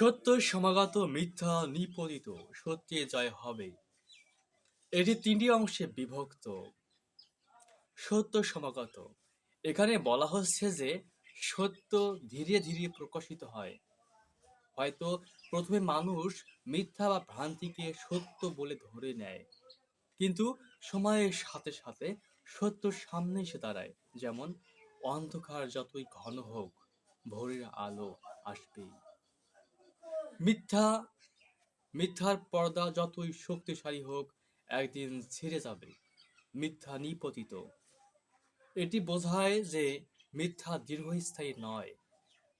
সত্য সমাগত মিথ্যা নিপতিত, সত্যে জয় হবে। এটি তিনটি অংশে বিভক্ত। সত্য সমাগত। এখানে বলা হচ্ছে যে, সত্য ধীরে ধীরে প্রকাশিত হয়। হয়তো প্রথমে মানুষ মিথ্যা বা ভ্রান্তিকে সত্য বলে ধরে নেয়, কিন্তু সময়ের সাথে সাথে সত্য সামনে এসে দাঁড়ায়। যেমন, অন্ধকার যতই ঘন হোক, ভোরের আলো আসবেই। মিথ্যা, মিথ্যার পর্দা যতই শক্তিশালী হোক, একদিন ছিঁড়ে যাবে। মিথ্যা নিপতিত। এটি বোঝায় যে মিথ্যা দীর্ঘস্থায়ী নয়,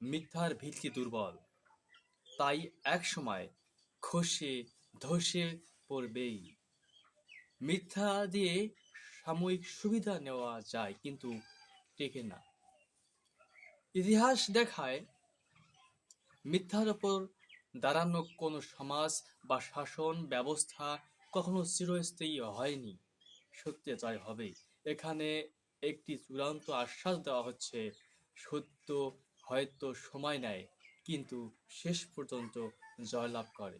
মিথ্যার ভিত্তি দুর্বল। তাই এক সময় খসে, ধসে পড়বেই। মিথ্যা দিয়ে সাময়িক সুবিধা নেওয়া যায়, কিন্তু টেকে না। ইতিহাস দেখায়, মিথ্যার ওপর দাঁড়ানো কোনো সমাজ বা শাসন ব্যবস্থা কখনো চিরস্থায়ী হয়নি। সত্যে জয় হবে। এখানে একটি চূড়ান্ত আশ্বাস দেওয়া হচ্ছে, সত্য হয়তো সময় নেয়, কিন্তু শেষ পর্যন্ত জয়লাভ করে।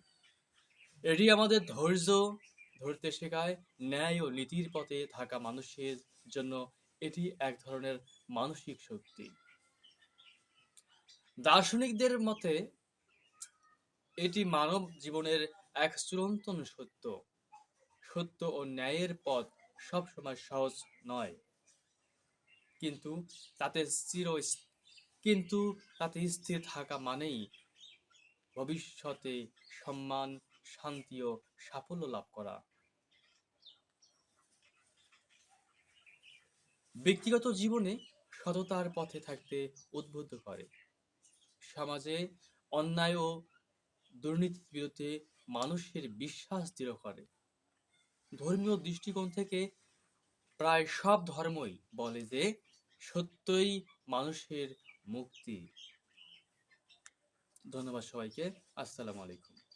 এটি আমাদের ধৈর্য ধরতে শেখায়, ন্যায় ও নীতির পথে থাকা মানুষের জন্য এটি এক ধরনের মানসিক শক্তি। দার্শনিকদের মতে এটি মানব জীবনের এক চিরন্তন সত্য। সত্য ও ন্যায়ের পথ সবসময় সহজ নয়। কিন্তু তাতে চির কিন্তু তাতে স্থির থাকা মানেই ভবিষ্যতে সম্মান, শান্তি ও সাফল্য লাভ করা। ব্যক্তিগত জীবনে সততার পথে থাকতে উদ্বুদ্ধ করে। সমাজে অন্যায় ও দুর্নীতির বিরুদ্ধে মানুষের বিশ্বাস দৃঢ় করে। ধর্মীয় দৃষ্টিকোণ থেকে প্রায় সব ধর্মই বলে যে সত্যই মানুষের মুক্তি। ধন্যবাদ সবাইকে। আসসালামু আলাইকুম।